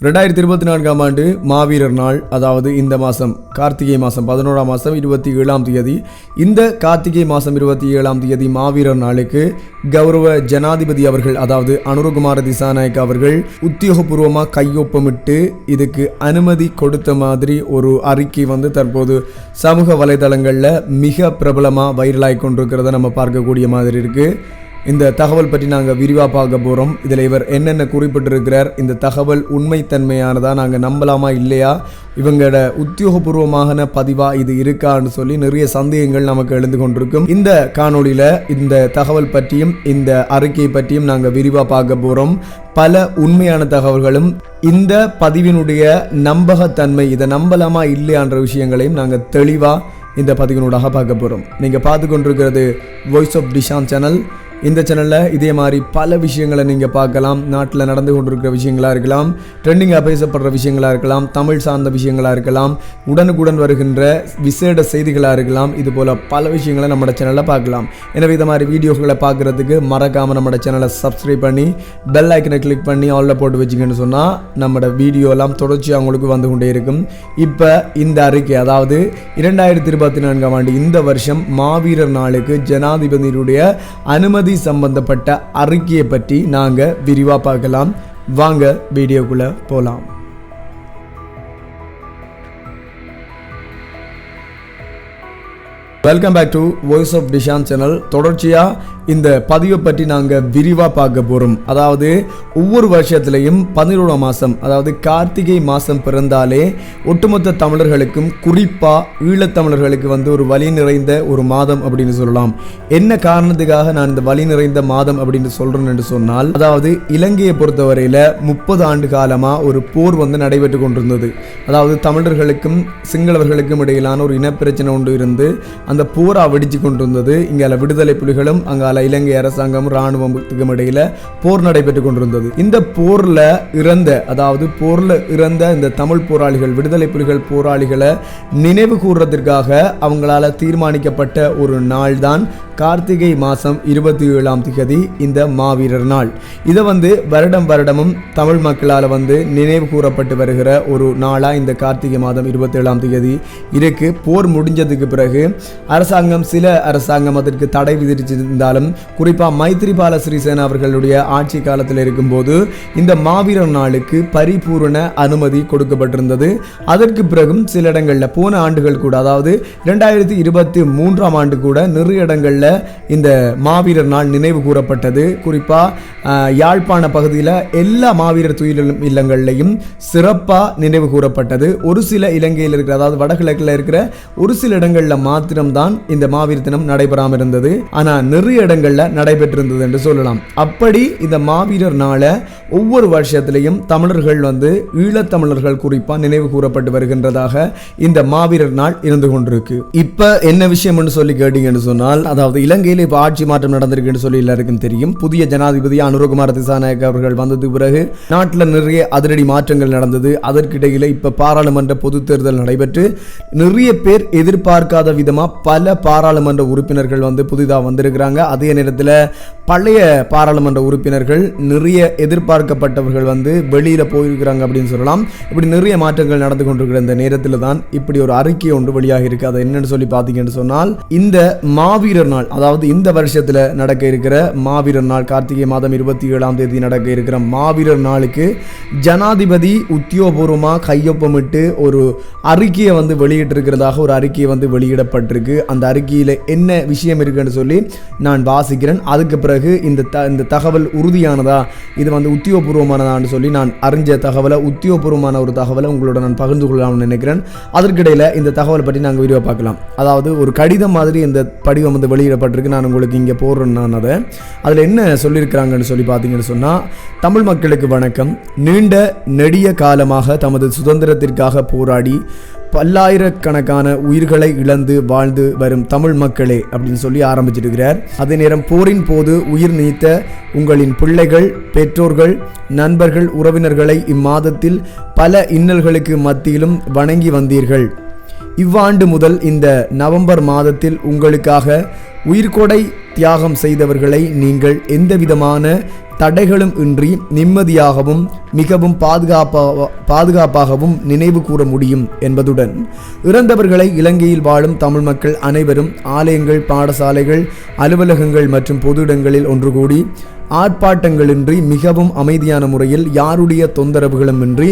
ரெண்டாயிரத்தி இருபத்தி நான்காம் ஆண்டு மாவீரர் நாள் அதாவது இந்த மாதம் கார்த்திகை மாதம் பதினோராம் மாதம் இருபத்தி ஏழாம் தேதி. இந்த கார்த்திகை மாதம் இருபத்தி ஏழாம் தேதி மாவீரர் நாளுக்கு கௌரவ ஜனாதிபதி அவர்கள் அதாவது அனுரகுமார திசாநாயக் அவர்கள் உத்தியோகபூர்வமாக கையொப்பமிட்டு இதுக்கு அனுமதி கொடுத்த மாதிரி ஒரு அறிக்கை வந்து தற்போது சமூக வலைதளங்களில் மிக பிரபலமாக வைரலாகி கொண்டிருக்கிறத நம்ம பார்க்கக்கூடிய மாதிரி இருக்குது இந்த தகவல் பற்றி நாங்கள் விரிவாக பார்க்க போகிறோம் இதில் இவர் என்னென்ன குறிப்பிட்டிருக்கிறார் இந்த தகவல் உண்மைத்தன்மையானதா நாங்கள் நம்பலாமா இல்லையா இவங்களோட உத்தியோகபூர்வமான பதிவாக இது இருக்கான்னு சொல்லி நிறைய சந்தேகங்கள் நமக்கு எழுந்து கொண்டிருக்கும். இந்த காணொளியில் இந்த தகவல் பற்றியும் இந்த அறிக்கை பற்றியும் நாங்கள் விரிவாக பார்க்க போகிறோம் பல உண்மையான தகவல்களும் இந்த பதிவினுடைய நம்பகத்தன்மை இதை நம்பலாமா இல்லையான்ற விஷயங்களையும் நாங்கள் தெளிவாக இந்த பதிவினூடாக பார்க்க போகிறோம் நீங்கள் பார்த்து கொண்டிருக்கிறது வாய்ஸ் ஆஃப் டிஷான் சேனல் இந்த சேனலில் இதே மாதிரி பல விஷயங்களை நீங்கள் பார்க்கலாம். நாட்டில் நடந்து கொண்டிருக்கிற விஷயங்களாக இருக்கலாம் ட்ரெண்டிங்காக பேசப்படுற விஷயங்களாக இருக்கலாம் தமிழ் சார்ந்த விஷயங்களாக இருக்கலாம் உடனுக்குடன் வருகின்ற விசேட செய்திகளாக இருக்கலாம் இது போல் பல விஷயங்களை நம்ம சேனலில் பார்க்கலாம். எனவே இந்த மாதிரி வீடியோக்களை பார்க்குறதுக்கு மறக்காமல் நம்ம சேனலை சப்ஸ்கிரைப் பண்ணி பெல் ஐக்கனை கிளிக் பண்ணி ஆலில் போட்டு வச்சிங்கன்னு சொன்னால் நம்மளோட வீடியோலாம் தொடர்ச்சி தொடர்ச்சியாக உங்களுக்கு வந்து கொண்டே இருக்கும். இப்போ இந்த அறிக்கை அதாவது இரண்டாயிரத்தி இருபத்தி நான்காம் ஆண்டு இந்த வருஷம் மாவீரர் நாளுக்கு ஜனாதிபதியுடைய அனுமதி சம்பந்தப்பட்ட அறிக்கையை பற்றி நாங்கள் விரிவாக பார்க்கலாம். வாங்க வீடியோக்குள்ளே போகலாம் welcome back to voice of Dishan channel தொடர்ச்சியாக இந்த பதிவை பற்றி நாங்கள் விரிவாக பார்க்க போகிறோம் அதாவது ஒவ்வொரு வருஷத்துலையும் பதினோராம் மாதம் அதாவது கார்த்திகை மாதம் பிறந்தாலே ஒட்டுமொத்த தமிழர்களுக்கும் குறிப்பாக ஈழத்தமிழர்களுக்கு வந்து ஒரு வழி நிறைந்த ஒரு மாதம் அப்படின்னு சொல்லலாம். என்ன காரணத்துக்காக நான் இந்த வழி நிறைந்த மாதம் அப்படின்னு சொல்கிறேன் என்று சொன்னால் அதாவது இலங்கையை பொறுத்தவரையில் முப்பது ஆண்டு காலமாக ஒரு போர் வந்து நடைபெற்று கொண்டிருந்தது. அதாவது தமிழர்களுக்கும் சிங்களவர்களுக்கும் இடையிலான ஒரு இனப்பிரச்சனை ஒன்று இருந்து அந்த போரா வெடிச்சு கொண்டிருந்தது. இங்கே விடுதலை புலிகளும் அங்கால இலங்கை அரசாங்கம் இராணுவத்துக்கும் இடையில போர் நடைபெற்று கொண்டிருந்தது. இந்த போர்ல இறந்த அதாவது போர்ல இறந்த இந்த தமிழ் போராளிகள் விடுதலை புலிகள் போராளிகளை நினைவு கூறுறதற்காக அவங்களால தீர்மானிக்கப்பட்ட ஒரு நாள் தான் கார்த்திகை மாதம் இருபத்தி ஏழாம் திகதி இந்த மாவீரர் நாள். இதை வந்து வருடம் வருடமும் தமிழ் மக்களால் வந்து நினைவு கூறப்பட்டு வருகிற ஒரு நாளாக இந்த கார்த்திகை மாதம் இருபத்தி ஏழாம் திகதி. இருக்கு போர் முடிஞ்சதுக்கு பிறகு அரசாங்கம் சில அரசாங்கம் அதற்கு தடை விதிச்சிருந்தாலும் குறிப்பாக மைத்ரிபால சிறிசேனா அவர்களுடைய ஆட்சி காலத்தில் இருக்கும்போது இந்த மாவீரர் நாளுக்கு பரிபூரண அனுமதி கொடுக்கப்பட்டிருந்தது. அதற்கு பிறகும் சில இடங்களில் போன ஆண்டுகள் கூட அதாவது இரண்டாயிரத்தி இருபத்தி மூன்றாம் ஆண்டு கூட நிறைய இடங்களில் இந்த மாவீரர் நாள் நினைவு கூறப்பட்டது. குறிப்பாக யாழ்ப்பாண பகுதியில் எல்லா மாவீரர் துயில் இல்லங்கள்லையும் சிறப்பாக நினைவு கூறப்பட்டது. ஒரு சில இலங்கையில் இருக்கிற அதாவது வடகிழக்கில் இருக்கிற ஒரு சில இடங்களில் மாத்திரம்தான் இந்த மாவீர தினம் நடைபெறாமல் இருந்தது ஆனால் நிறைய இடங்களில் நடைபெற்றிருந்தது என்று சொல்லலாம். அப்படி இந்த மாவீரர் நாளை ஒவ்வொரு வருஷத்திலையும் தமிழர்கள் வந்து ஈழத்தமிழர்கள் குறிப்பாக நினைவு கூறப்பட்டு வருகின்றதாக இந்த மாவீரர் நாள் இருந்து கொண்டிருக்கு. இப்போ என்ன விஷயம்னு சொல்லி கேட்டீங்கன்னு சொன்னால் அதாவது இலங்கையில் இப்போ ஆட்சி மாற்றம் நடந்திருக்குன்னு சொல்லி எல்லாருக்கும் தெரியும். புதிய ஜனாதிபதி அனுரகுமார திசாநாயக் அவர்கள் வந்ததுக்கு பிறகு நாட்டில் நிறைய அதிரடி மாற்றங்கள் நடந்தது. அதற்கிடையில் இப்போ பாராளுமன்ற பொது தேர்தல் நடைபெற்று நிறைய பேர் எதிர்பார்க்காத விதமாக பல பாராளுமன்ற உறுப்பினர்கள் வந்து புதிதாக வந்திருக்கிறாங்க. அதே நேரத்தில் பழைய பாராளுமன்ற உறுப்பினர்கள் நிறைய எதிர்பார்க்கப்பட்டவர்கள் வந்து வெளியில் போயிருக்கிறாங்க அப்படின்னு சொல்லலாம். இப்படி நிறைய மாற்றங்கள் நடந்து கொண்டிருக்கிற இந்த நேரத்தில் தான் இப்படி ஒரு அறிக்கை ஒன்று வெளியாக இருக்கு அதை என்னன்னு சொல்லி பார்த்தீங்கன்னு சொன்னால் இந்த மாவீரர் நாள் அதாவது இந்த வருஷத்தில் நடக்க இருக்கிற மாவீரர் நாள் கார்த்திகை மாதம் இருபத்தி ஏழாம் தேதி நடக்க இருக்கிற மாவீரர் நாளுக்கு ஜனாதிபதி உத்தியோகபூர்வமாக கையொப்பமிட்டு ஒரு அறிக்கையை வந்து வெளியிட்டிருக்கிறதாக ஒரு அறிக்கையை வந்து வெளியிடப்பட்டிருக்கு. அந்த அறிக்கையில் என்ன விஷயம் இருக்குன்னு சொல்லி நான் வாசிக்கிறேன். அதுக்கு பிறகு இந்த த இந்த தகவல் உறுதியானதா இது வந்து உத்தியோகபூர்வமானதான்னு சொல்லி நான் அறிஞ்ச தகவலை உத்தியோகபூர்வமான ஒரு தகவலை உங்களோட நான் பகிர்ந்து கொள்ளலாம்னு நினைக்கிறேன். அதற்கிடையில் இந்த தகவலை பற்றி நாங்கள் வீடியோ பார்க்கலாம். அதாவது ஒரு கடிதம் மாதிரி இந்த படிவம் வந்து வெளியிடப்பட்டிருக்கு நான் உங்களுக்கு இங்கே போடுறேன் நான் அதை. அதில் என்ன சொல்லியிருக்கிறாங்கன்னு சொல்லி பார்த்தீங்கன்னு சொன்னால் தமிழ் மக்களுக்கு வணக்கம். நீண்ட நெடிய காலமாக தமது சுதந்திரத்திற்காக போராடி பல்லாயிரக்கணக்கான உயிர்களை இழந்து வாழ்ந்து வரும் தமிழ் மக்களே அப்படின்னு சொல்லி ஆரம்பிச்சிருக்கிறார். அதே நேரம் போரின் போது உயிர் நீத்த உங்களின் பிள்ளைகள் பெற்றோர்கள் நண்பர்கள் உறவினர்களை இம்மாதத்தில் பல இன்னல்களுக்கு மத்தியிலும் வணங்கி வந்தீர்கள். இவ்வாண்டு முதல் இந்த நவம்பர் மாதத்தில் உங்களுக்காக உயிர்கொடை தியாகம் செய்தவர்களை நீங்கள் எந்தவிதமான தடைகளும் இன்றி நிம்மதியாகவும் மிகவும் பாதுகாப்பாக பாதுகாப்பாகவும் நினைவு கூற முடியும் என்பதுடன் இறந்தவர்களை இலங்கையில் வாழும் தமிழ் மக்கள் அனைவரும் ஆலயங்கள் பாடசாலைகள் அலுவலகங்கள் மற்றும் பொது இடங்களில் ஒன்று கூடி ஆர்ப்பாட்டங்களின்றி மிகவும் அமைதியான முறையில் யாருடைய தொந்தரவுகளும் இன்றி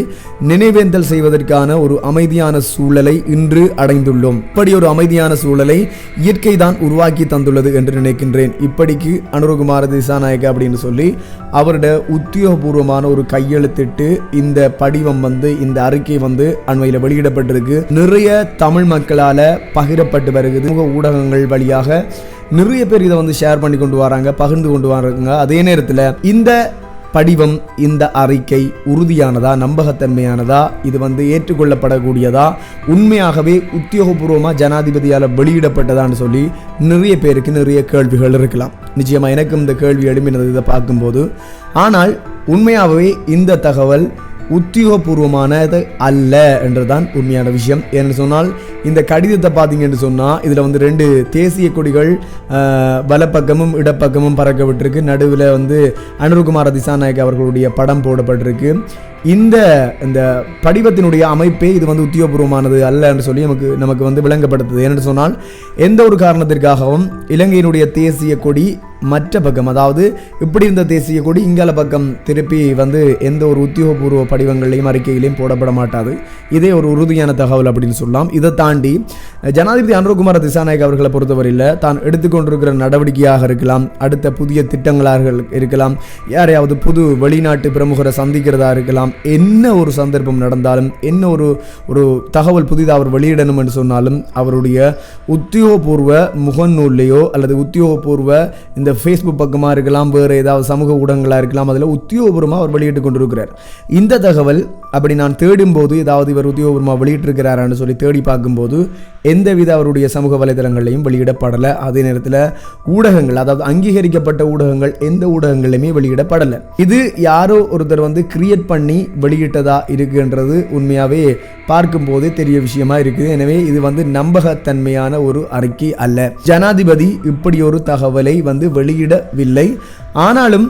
நினைவேந்தல் செய்வதற்கான ஒரு அமைதியான சூழலை இன்று அடைந்துள்ளோம். இப்படி ஒரு அமைதியான சூழலை இயற்கை தான் உருவாக்கி தந்துள்ளது என்று நினைக்கின்றேன். இப்படிக்கு அனுருகுமார திசாநாயக்க அப்படின்னு சொல்லி அவருடைய உத்தியோகபூர்வமான ஒரு கையெழுத்திட்டு இந்த படிவம் வந்து இந்த அறிக்கை வந்து அண்மையில் வெளியிடப்பட்டிருக்கு. நிறைய தமிழ் மக்களால் பகிரப்பட்டு வருகிறது. ஊடகங்கள் வழியாக நிறைய பேர் இதை வந்து ஷேர் பண்ணி கொண்டு வராங்க பகிர்ந்து கொண்டு வராங்க. அதே நேரத்தில் இந்த படிவம் இந்த அறிக்கை உறுதியானதா நம்பகத்தன்மையானதா? இது வந்து ஏற்றுக்கொள்ளப்படக்கூடியதா? உண்மையாகவே உத்தியோகபூர்வமாக ஜனாதிபதியால் வெளியிடப்பட்டதான்னு சொல்லி நிறைய பேருக்கு நிறைய கேள்விகள் இருக்கலாம். நிச்சயமாக எனக்கும் இந்த கேள்வி எழுப்பினது இதை பார்க்கும்போது. ஆனால் உண்மையாகவே இந்த தகவல் உத்தியோகபூர்வமானது அல்ல என்றுதான் உண்மையான விஷயம். ஏன்னு சொன்னால் இந்த கடிதத்தை பார்த்தீங்கன்னு சொன்னால் இதில் வந்து ரெண்டு தேசிய கொடிகள் வலப்பக்கமும் இடப்பக்கமும் பறக்க விட்டுருக்கு நடுவில் வந்து அனுருகுமார திசாநாயக் அவர்களுடைய படம் போடப்பட்டிருக்கு. இந்த இந்த படிவத்தினுடைய அமைப்பே இது வந்து உத்தியோகபூர்வமானது அல்ல என்று சொல்லி நமக்கு நமக்கு வந்து விளங்கப்படுத்துது. ஏன்னு சொன்னால் எந்த ஒரு காரணத்திற்காகவும் இலங்கையினுடைய தேசிய கொடி மற்ற பக்கம் அதாவது இப்படி இருந்த தேசிய கொடி இங்கால பக்கம் திருப்பி வந்து எந்த ஒரு உத்தியோகபூர்வ படிவங்களையும் அறிக்கைகளையும் போடப்பட மாட்டாது. இதே ஒரு உறுதியான தகவல் அப்படின்னு சொல்லலாம். இதை தாண்டி ஜனாதிபதி அனுரகுமார திசாநாயக் அவர்களை பொறுத்தவரையில் தான் எடுத்துக்கொண்டிருக்கிற நடவடிக்கையாக இருக்கலாம் அடுத்த புதிய திட்டங்களாக இருக்கலாம் யாரையாவது புது வெளிநாட்டு பிரமுகரை சந்திக்கிறதா இருக்கலாம் என்ன ஒரு சந்தர்ப்பம் நடந்தாலும் என்ன ஒரு ஒரு தகவல் புதிதாக அவர் வெளியிடணும் என்று சொன்னாலும் அவருடைய உத்தியோகபூர்வ முகநூல்லையோ அல்லது உத்தியோகபூர்வ இந்த ஃபேஸ்புக் பக்கமாக இருக்கலாம் வேறு ஏதாவது சமூக ஊடகங்களாக இருக்கலாம் அதில் உத்தியோகபூர்வமாக அவர் வெளியிட்டு கொண்டிருக்கிறார். இந்த தகவல் அப்படி நான் தேடும்போது ஏதாவது இவர் உத்தியோகபூர்வமாக வெளியிட்டிருக்கிறாரான்னு சொல்லி தேடி பார்க்கும்போது எந்தவித அவருடைய சமூக வலைதளங்களையும் வெளியிடப்படலை. அதே நேரத்தில் ஊடகங்கள் அதாவது அங்கீகரிக்கப்பட்ட ஊடகங்கள் எந்த ஊடகங்களையுமே வெளியிடப்படலை. இது யாரோ ஒருத்தர் வந்து கிரியேட் பண்ணி வெளியிட்டதா இருக்குன்றது உண்மையாகவே பார்க்கும்போதே தெரிய விஷயமா இருக்குது. எனவே இது வந்து நம்பகத்தன்மையான ஒரு அறிக்கை அல்ல. ஜனாதிபதி இப்படி ஒரு தகவலை வந்து வெளியிடவில்லை. ஆனாலும்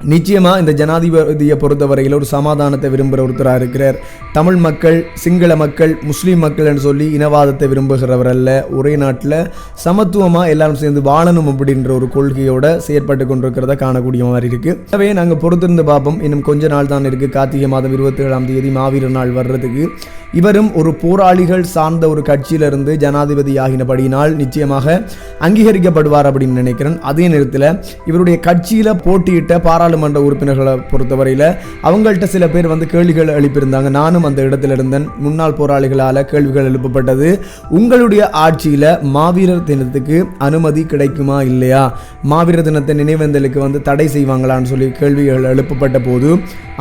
நிச்சயமாக இந்த ஜனாதிபதியை பொறுத்தவரையில் ஒரு சமாதானத்தை விரும்புகிற ஒருத்தராக இருக்கிறார். தமிழ் மக்கள் சிங்கள மக்கள் முஸ்லீம் மக்கள்னு சொல்லி இனவாதத்தை விரும்புகிறவர் அல்ல. ஒரே நாட்டில் சமத்துவமாக எல்லாரும் சேர்ந்து வாழணும் அப்படின்ற ஒரு கொள்கையோட செயற்பட்டு கொண்டிருக்கிறத காணக்கூடிய மாதிரி இருக்குது எனவே நாங்கள் பொறுத்திருந்து பார்ப்போம். இன்னும் கொஞ்ச நாள் தான் இருக்குது கார்த்திகை மாதம் இருபத்தி ஏழாம் தேதி மாவீரர் நாள் வர்றதுக்கு. இவரும் ஒரு போராளிகள் சார்ந்த ஒரு கட்சியிலிருந்து ஜனாதிபதி ஆகினபடியினால் நிச்சயமாக அங்கீகரிக்கப்படுவார் அப்படின்னு நினைக்கிறேன். அதே நேரத்தில் இவருடைய கட்சியில் போட்டியிட்ட பாராளுமன்ற உறுப்பினர்களை பொறுத்தவரையில் அவங்கள்ட்ட சில பேர் வந்து கேள்விகள் எழுப்பியிருந்தாங்க. நானும் அந்த இடத்துல இருந்தேன். முன்னாள் போராளிகளால் கேள்விகள் எழுப்பப்பட்டது. உங்களுடைய ஆட்சியில் மாவீரர் தினத்துக்கு அனுமதி கிடைக்குமா இல்லையா? மாவீரர் தினத்தை நினைவேந்தலுக்கு வந்து தடை செய்வாங்களான்னு சொல்லி கேள்விகள் எழுப்பப்பட்ட போது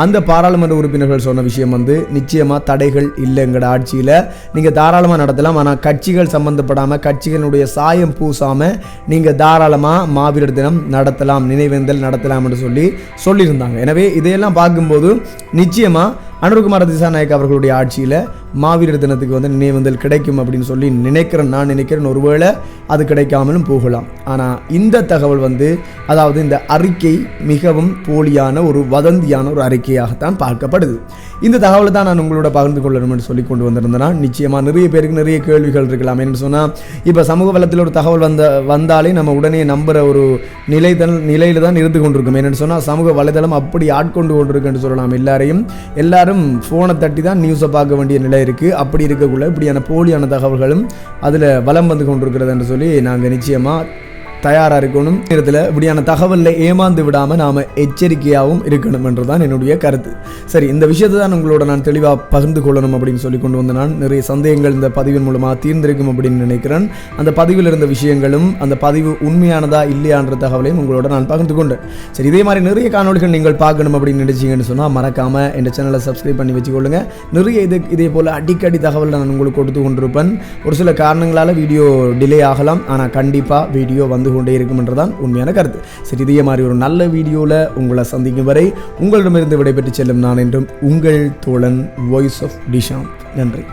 அந்த பாராளுமன்ற உறுப்பினர்கள் சொன்ன விஷயம் வந்து நிச்சயமாக தடைகள் இல்லை எங்களோட ஆட்சியில். நீங்கள் தாராளமாக நடத்தலாம். ஆனால் கட்சிகள் சம்மந்தப்படாமல் கட்சிகளுடைய சாயம் பூசாமல் நீங்கள் தாராளமாக மாவீரர் தினம் நடத்தலாம் நினைவேந்தல் நடத்தலாம் என்று சொல்லி சொல்லியிருந்தாங்க. எனவே இதையெல்லாம் பார்க்கும்போது நிச்சயமாக அனுர்குமார திசாநாயக் அவர்களுடைய ஆட்சியில் மாவீரர் தினத்துக்கு வந்து நினைவந்தல் கிடைக்கும் அப்படின்னு சொல்லி நினைக்கிறேன் நான் நினைக்கிறேன் ஒருவேளை அது கிடைக்காமலும் போகலாம். ஆனால் இந்த தகவல் வந்து அதாவது இந்த அறிக்கை மிகவும் போலியான ஒரு வதந்தியான ஒரு அறிக்கையாகத்தான் பார்க்கப்படுது. இந்த தகவலை தான் நான் உங்களோட பகிர்ந்து கொள்ளணும்னு சொல்லி கொண்டு வந்திருந்தேன்னா நிச்சயமாக நிறைய பேருக்கு நிறைய கேள்விகள் இருக்கலாம். என்று சொன்னால் இப்போ சமூக வளத்தில் ஒரு தகவல் வந்த வந்தாலே நம்ம உடனே நம்புகிற ஒரு நிலை நிலையில் தான் இருந்து கொண்டிருக்கும். என்னென்னு சொன்னால் சமூக வலைதளம் அப்படி ஆட்கொண்டு கொண்டிருக்குன்னு சொல்லலாம். எல்லாரையும் எல்லாரும் ஃபோனை தட்டி தான் நியூஸை பார்க்க வேண்டிய நிலை இருக்குது அப்படி இருக்கக்குள்ள இப்படியான போலியான தகவல்களும் அதில் வலம் வந்து கொண்டிருக்கிறது என்று சொல்லி நாங்கள் நிச்சயமாக தயாராக இருக்கணும். நேரத்தில் இப்படியான தகவலில் ஏமாந்து விடாமல் நாம் எச்சரிக்கையாகவும் இருக்கணும் என்றுதான் என்னுடைய கருத்து. சரி இந்த விஷயத்தை தான் உங்களோட நான் தெளிவாக பகிர்ந்து கொள்ளணும் அப்படின்னு சொல்லி கொண்டு வந்த நான் நிறைய சந்தேகங்கள் இந்த பதிவின் மூலமாக தீர்ந்திருக்கும் அப்படின்னு நினைக்கிறேன். அந்த பதிவில் இருந்த விஷயங்களும் அந்த பதிவு உண்மையானதா இல்லையான்ற தகவலையும் உங்களோட நான் பகிர்ந்து கொண்டேன். சரி இதே மாதிரி நிறைய காணொளிகள் நீங்கள் பார்க்கணும் அப்படின்னு நினைச்சிங்கன்னு சொன்னால் மறக்காமல் என் சேனலை சப்ஸ்கிரைப் பண்ணி வச்சுக்கொள்ளுங்க. நிறைய இது இதே போல் அடிக்கடி தகவல் நான் உங்களுக்கு கொடுத்து கொண்டிருப்பேன். ஒரு சில காரணங்களால் வீடியோ டிலே ஆகலாம். ஆனால் கண்டிப்பாக வீடியோ வந்து கொண்டே இருக்கும் என்றுதான் உண்மையான கருத்து. சரி இதே மாதிரி ஒரு நல்ல வீடியோவில் உங்களை சந்திக்கும் வரை உங்களிடமிருந்து விடைபெற்று செல்லும் நான் என்றும் உங்கள் தோழன் வாய்ஸ் ஆஃப் டிஷாம் நன்றி.